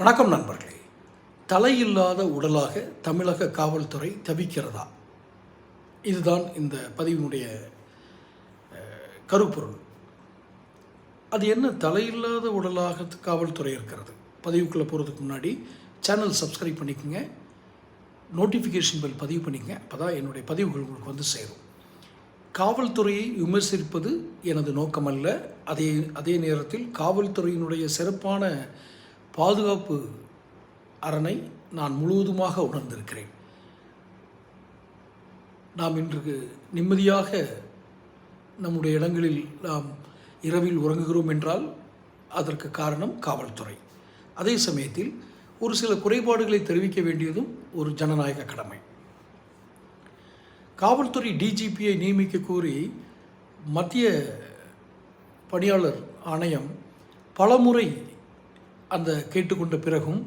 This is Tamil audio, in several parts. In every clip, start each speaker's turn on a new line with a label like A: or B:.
A: வணக்கம் நண்பர்களே. தலையில்லாத உடலாக தமிழக காவல்துறை தவிக்கிறதா? இதுதான் இந்த பதிவினுடைய கருப்பொருள். அது என்ன தலையில்லாத உடலாக காவல்துறை இருக்கிறது? பதிவுக்குள்ளே போகிறதுக்கு முன்னாடி சேனல் சப்ஸ்கிரைப் பண்ணிக்கோங்க. நோட்டிஃபிகேஷன் பெல் பதிவு பண்ணிக்கங்க. அப்போ தான் என்னுடைய பதிவுகள் உங்களுக்கு வந்து சேரும். காவல்துறையை விமர்சிப்பது எனது நோக்கமல்ல. அதே அதே நேரத்தில் காவல்துறையினுடைய சிறப்பான பாதுகாப்பு அரணை நான் முழுவதுமாக உணர்ந்திருக்கிறேன். நாம் இன்று நிம்மதியாக நம்முடைய இடங்களில் நாம் இரவில் உறங்குகிறோம் என்றால் அதற்கு காரணம் காவல்துறை. அதே சமயத்தில் ஒரு சில குறைபாடுகளை தெரிவிக்க வேண்டியதும் ஒரு ஜனநாயக கடமை. காவல்துறை டிஜிபியை நியமிக்க கோரி மத்திய பணியாளர் ஆணையம் பலமுறை அந்த கேட்டுக்கொண்ட பிறகும்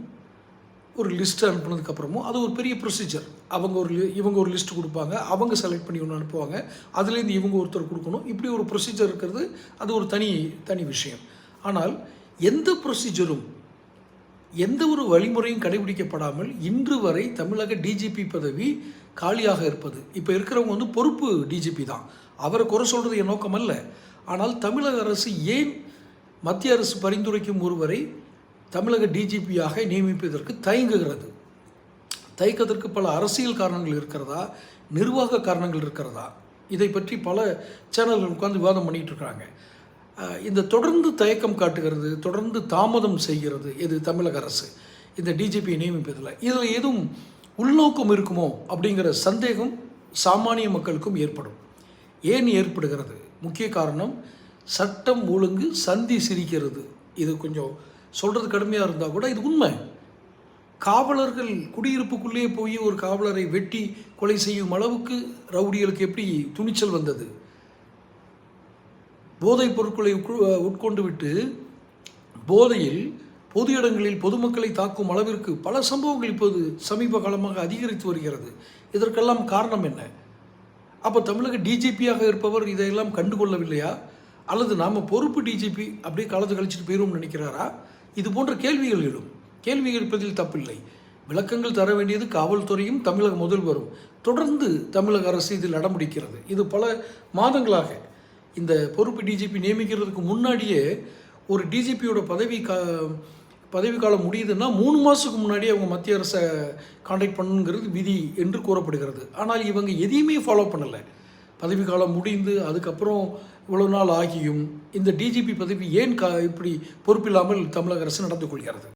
A: ஒரு லிஸ்ட் அனுப்புனதுக்கு அப்புறமும் அது ஒரு பெரிய ப்ரொசீஜர் அவங்க ஒரு இவங்க ஒரு லிஸ்ட் கொடுப்பாங்க அவங்க செலக்ட் பண்ணி ஒன்று அனுப்புவாங்க. அதுலேருந்து இவங்க ஒருத்தர் கொடுக்கணும். இப்படி ஒரு ப்ரொசீஜர் இருக்கிறது அது ஒரு தனி தனி விஷயம். ஆனால் எந்த ப்ரொசீஜரும் எந்த ஒரு வழிமுறையும் கடைபிடிக்கப்படாமல் இன்று வரை தமிழக டிஜிபி பதவி காலியாக இருப்பது. இப்போ இருக்கிறவங்க வந்து பொறுப்பு டிஜிபி தான். அவரை குறை சொல்கிறது என் நோக்கம் அல்ல. ஆனால் தமிழக அரசு ஏன் மத்திய அரசு பரிந்துரைக்கும் ஒருவரை தமிழக டிஜிபியாக நியமிப்பதற்கு தயங்குகிறது. தயக்கத்திற்கு பல அரசியல் காரணங்கள் இருக்கிறதா? நிர்வாக காரணங்கள் இருக்கிறதா? இதை பற்றி பல சேனல்கள் உட்கார்ந்து விவாதம் பண்ணிட்டு இருக்கிறாங்க இந்த தொடர்ந்து தயக்கம் காட்டுகிறது தொடர்ந்து தாமதம் செய்கிறது இது தமிழக அரசு? இந்த டிஜிபியை நியமிப்பதில். இதில் எதுவும் உள்நோக்கம் இருக்குமோ? அப்படிங்கிற சந்தேகம் சாமானிய மக்களுக்கும் ஏற்படும். ஏன் ஏற்படுகிறது? முக்கிய காரணம் சட்டம் ஒழுங்கு சந்தி சிரிக்கிறது. இது கொஞ்சம் சொல்கிறது கடுமையாக இருந்தால் கூட இது உண்மை. காவலர்கள் குடியிருப்புக்குள்ளே போய் ஒரு காவலரை வெட்டி கொலை செய்யும் அளவுக்கு ரவுடிகளுக்கு எப்படி துணிச்சல் வந்தது? போதைப் பொருட்களை உட்கொண்டு விட்டு போதையில் பொது இடங்களில் பொதுமக்களை தாக்கும் அளவிற்கு பல சம்பவங்கள் இப்போது சமீப காலமாக அதிகரித்து வருகிறது. இதற்கெல்லாம் காரணம் என்ன? அப்போ தமிழக டிஜிபியாக இருப்பவர் இதையெல்லாம் கண்டுகொள்ளவில்லையா? அல்லது நாம் பொறுப்பு டிஜிபி அப்படியே காலத்தை கழிச்சிட்டு போயிரும் நினைக்கிறாரா? இது போன்ற கேள்விகள் எழும். கேள்வி எழுப்பதில் தப்பில்லை. விளக்கங்கள் தர வேண்டியது காவல்துறையும் தமிழக முதல்வரும். தொடர்ந்து தமிழக அரசு இதில் அடம்பிடிக்கிறது இது பல மாதங்களாக இந்த பொறுப்பு டிஜிபி நியமிக்கிறதுக்கு முன்னாடியே ஒரு டிஜிபியோட பதவி கா பதவி காலம் முடியுதுன்னா மூணு மாதத்துக்கு முன்னாடியே அவங்க மத்திய அரசை காண்டாக்ட் பண்ணுங்கிறது விதி என்று கூறப்படுகிறது. ஆனால் இவங்க எதையுமே ஃபாலோ பண்ணலை. பதவி காலம் முடிந்து அதுக்கப்புறம் இவ்வளோ நாள் ஆகியும். இந்த டிஜிபி பதவி ஏன் கா இப்படி பொறுப்பில்லாமல் தமிழக அரசு நடந்து கொள்கிறது?